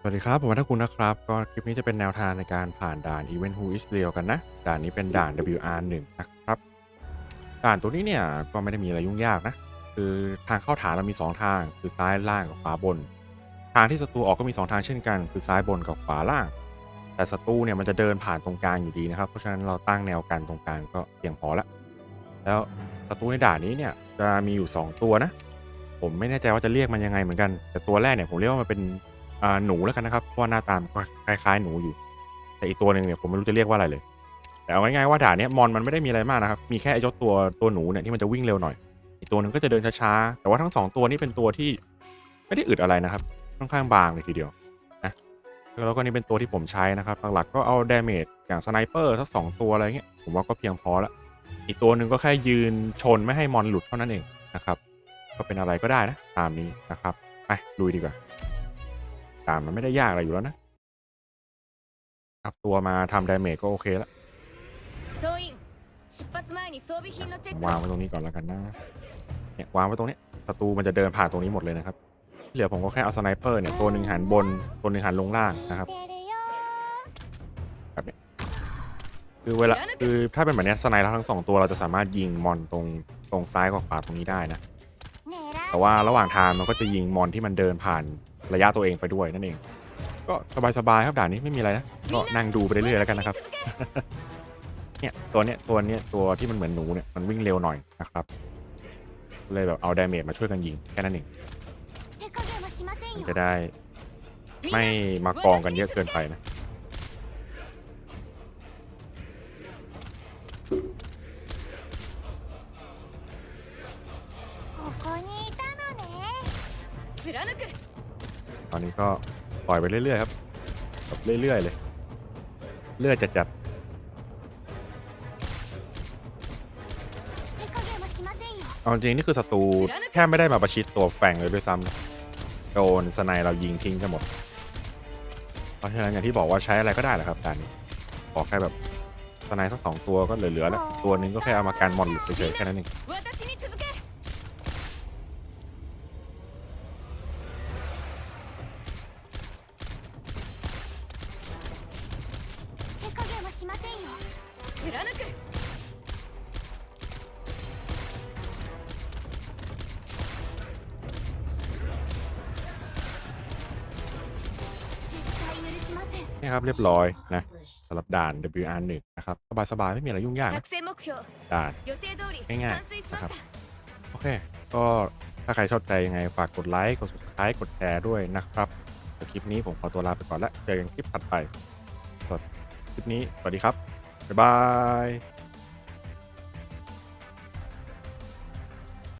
สวัสดีครับ ผมวัฒคุณนะครับ ก็คลิปนี้จะเป็นแนวทางในการผ่านด่าน Event Who is Real กันนะ ด่านนี้เป็นด่าน WR1 นะครับ ด่านตัวนี้เนี่ยก็ไม่ได้มีอะไรยุ่งยากนะ คือทางเข้าฐานเรามี 2 ทาง คือซ้ายล่างกับขวาบน ทางที่ศัตรูออกก็มี 2 ทางเช่นกัน คือซ้ายบนกับขวาล่าง แต่ศัตรูเนี่ยมันจะเดินผ่านตรงกลางอยู่ดีนะครับ เพราะฉะนั้นเราตั้งแนวกันตรงกลางก็เพียงพอละ แล้วศัตรูในด่านนี้เนี่ยจะมีอยู่ 2 ตัวนะ ผมไม่แน่ใจว่าจะเรียกมันยังไงเหมือนกัน แต่ตัวแรกเนี่ยผมเรียกว่ามันเป็น อ่าหนูแล้วกันนะครับเพราะว่าหน้าตามนก็คล้ายๆ หนูอยู่ แต่อีกตัวหนึ่งเนี่ยผมไม่รู้จะเรียกว่าอะไรเลย แต่เอาง่ายๆว่าด่านเนี้ยมอนมันไม่ได้มีอะไรมากนะครับมีแค่ไอ้เจ้าตัวตัวหนูเนี่ยที่มันจะวิ่งเร็วหน่อย อีกตัวหนึ่งก็จะเดินช้าๆแต่ว่าทั้งสองตัวนี้เป็นตัวที่ไม่ได้อึดอะไรนะครับค่อนข้างบางเลยทีเดียวนะแล้วก็นี่เป็นตัวที่ผมใช้นะครับหลักๆก็เอาดาเมจอย่างสไนเปอร์สักสองตัวอะไรเงี้ยผมว่าก็เพียงพอละอีกตัวหนึ่งก็แค่ยืนชนไม่ให้มอนหลุดเท่านั้นเองนะครับ ก็เป็นอะไรก็ได้นะตามนี้นะครับไปลุยดีกว่า ตามมันไม่ได้ยากอะไรอยู่แล้วนะอัพตัวมาทำดาเมจก็โอเคแล้ววางไว้ตรงนี้ก่อนแล้วกันนะเนี่ยวางไว้ตรงนี้ศัตรูมันจะเดินผ่านตรงนี้หมดเลยนะครับเหลือผมก็แค่เอาสไนเปอร์เนี่ยตัวหนึ่งหันบนตัวหนึ่งหันลงล่างนะครับแบบนี้คือเวลาคือถ้าเป็นแบบนี้สไนเปอร์ทั้งสองตัวเราจะสามารถยิงมอนตรงตรงซ้ายกับขวาตรงนี้ได้นะ แต่ว่าระหว่างทางมันก็จะยิงมอนที่มันเดินผ่าน ระยะตัวเองไปด้วยนั่นเอง ก็สบายๆครับด่านนี้ไม่มีอะไรนะก็นั่งดูไปเรื่อยๆแล้วกันนะครับ เนี่ยตัวเนี้ยตัวเนี้ยตัวที่มันเหมือนหนูเนี่ยมันวิ่งเร็วหน่อยนะครับ เลยแบบเอาดาเมจมาช่วยกันยิงแค่นั้นเองมันจะได้ไม่มากองกันเยอะเกินไปนะ ตอนนี้ก็ปล่อยไปเรื่อยๆครับแบบเรื่อยๆเลย เลื่อยจัดๆเอาจริงนี่คือศัตรูแค่ไม่ได้มาประชิดตัวแฝงเลยด้วยซ้ำโดนสไนเรายิงทิ้งทั้งหมด เพราะฉะนั้นอย่างที่บอกว่าใช้อะไรก็ได้แหละครับการนี้ขอแค่แบบสไนสักสองตัวก็เหลือๆแล้ว ตัวนึงก็แค่เอามากันมอนหลุดเฉยแค่นั้นเอง しませんよ貫く 絶対許しません นี่ครับเรียบร้อยนะสำหรับด่าน WR1 นะครับสบายๆไม่มีอะไรยุ่งยากนะ 作戦目標 ด่าน 予定通りง่ายๆ完遂しましนะครับ た โอเค ก็ถ้าใครชอบใจยังไงฝากกดไลค์ กด subscribe กดแชร์ด้วยนะครับแต่คลิปนี้ผมขอตัวลาไปก่อนแล้ว เจอกันคลิปถัดไปสำหรับค ลิปนี้ สวัสดีครับ บ๊ายบาย